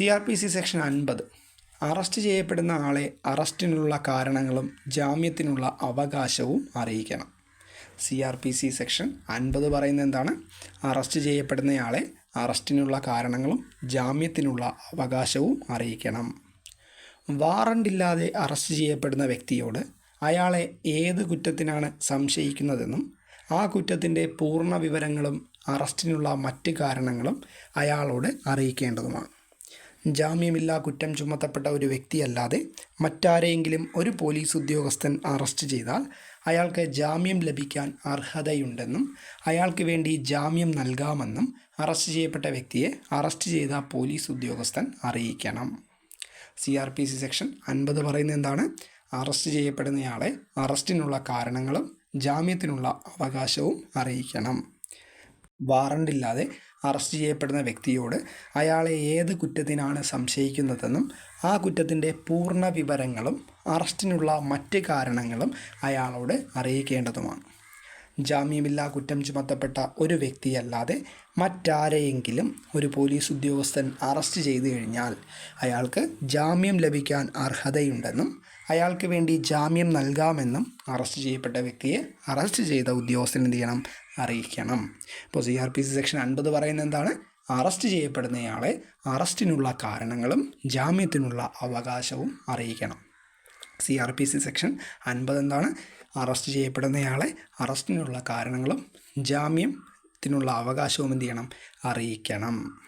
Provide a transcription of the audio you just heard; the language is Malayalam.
C R P C section അൻപത്. അറസ്റ്റ് ചെയ്യപ്പെടുന്ന ആളെ അറസ്റ്റിനുള്ള കാരണങ്ങളും ജാമ്യത്തിനുള്ള അവകാശവും അറിയിക്കണം. C R P C section അൻപത് പറയുന്നത് എന്താണ്? അറസ്റ്റ് ചെയ്യപ്പെടുന്നയാളെ അറസ്റ്റിനുള്ള കാരണങ്ങളും ജാമ്യത്തിനുള്ള അവകാശവും അറിയിക്കണം. വാറണ്ടില്ലാതെ അറസ്റ്റ് ചെയ്യപ്പെടുന്ന വ്യക്തിയോട് അയാളെ ഏത് കുറ്റത്തിനാണ് സംശയിക്കുന്നതെന്നും ആ കുറ്റത്തിന്റെ പൂർണ വിവരങ്ങളും അറസ്റ്റിനുള്ള മറ്റ് കാരണങ്ങളും അയാളോട് അറിയിക്കേണ്ടതുമാണ്. ജാമ്യമില്ലാ കുറ്റം ചുമത്തപ്പെട്ട ഒരു വ്യക്തിയല്ലാതെ മറ്റാരെയെങ്കിലും ഒരു പോലീസ് ഉദ്യോഗസ്ഥൻ അറസ്റ്റ് ചെയ്താൽ അയാൾക്ക് ജാമ്യം ലഭിക്കാൻ അർഹതയുണ്ടെന്നും അയാൾക്ക് വേണ്ടി ജാമ്യം നൽകാമെന്നും അറസ്റ്റ് ചെയ്യപ്പെട്ട വ്യക്തിയെ അറസ്റ്റ് ചെയ്ത പോലീസ് ഉദ്യോഗസ്ഥൻ അറിയിക്കണം. C R P C section അൻപത് പറയുന്നത് എന്താണ്? അറസ്റ്റ് ചെയ്യപ്പെടുന്നയാളെ അറസ്റ്റിനുള്ള കാരണങ്ങളും ജാമ്യത്തിനുള്ള അവകാശവും അറിയിക്കണം. വാറണ്ടില്ലാതെ അറസ്റ്റ് ചെയ്യപ്പെടുന്ന വ്യക്തിയോട് അയാളെ ഏത് കുറ്റത്തിനാണ് സംശയിക്കുന്നതെന്നും ആ കുറ്റത്തിന്റെ പൂർണ വിവരങ്ങളും അറസ്റ്റിനുള്ള മറ്റ് കാരണങ്ങളും അയാളോട് അറിയിക്കേണ്ടതുമാണ്. ജാമ്യമില്ലാ കുറ്റം ചുമത്തപ്പെട്ട ഒരു വ്യക്തിയല്ലാതെ മറ്റാരെയെങ്കിലും ഒരു പോലീസ് ഉദ്യോഗസ്ഥൻ അറസ്റ്റ് ചെയ്തു കഴിഞ്ഞാൽ അയാൾക്ക് ജാമ്യം ലഭിക്കാൻ അർഹതയുണ്ടെന്നും അയാൾക്ക് വേണ്ടി ജാമ്യം നൽകാമെന്നും അറസ്റ്റ് ചെയ്യപ്പെട്ട വ്യക്തിയെ അറസ്റ്റ് ചെയ്ത ഉദ്യോഗസ്ഥൻ എന്ത് ചെയ്യണം? അറിയിക്കണം. ഇപ്പോൾ C R P C section അൻപത് പറയുന്നത് എന്താണ്? അറസ്റ്റ് ചെയ്യപ്പെടുന്നയാളെ അറസ്റ്റിനുള്ള കാരണങ്ങളും ജാമ്യത്തിനുള്ള അവകാശവും അറിയിക്കണം. C R P C section അൻപത് എന്താണ്? അറസ്റ്റ് ചെയ്യപ്പെടുന്നയാളെ അറസ്റ്റിനുള്ള കാരണങ്ങളും ജാമ്യത്തിനുള്ള അവകാശവും എന്ത് ചെയ്യണം? അറിയിക്കണം.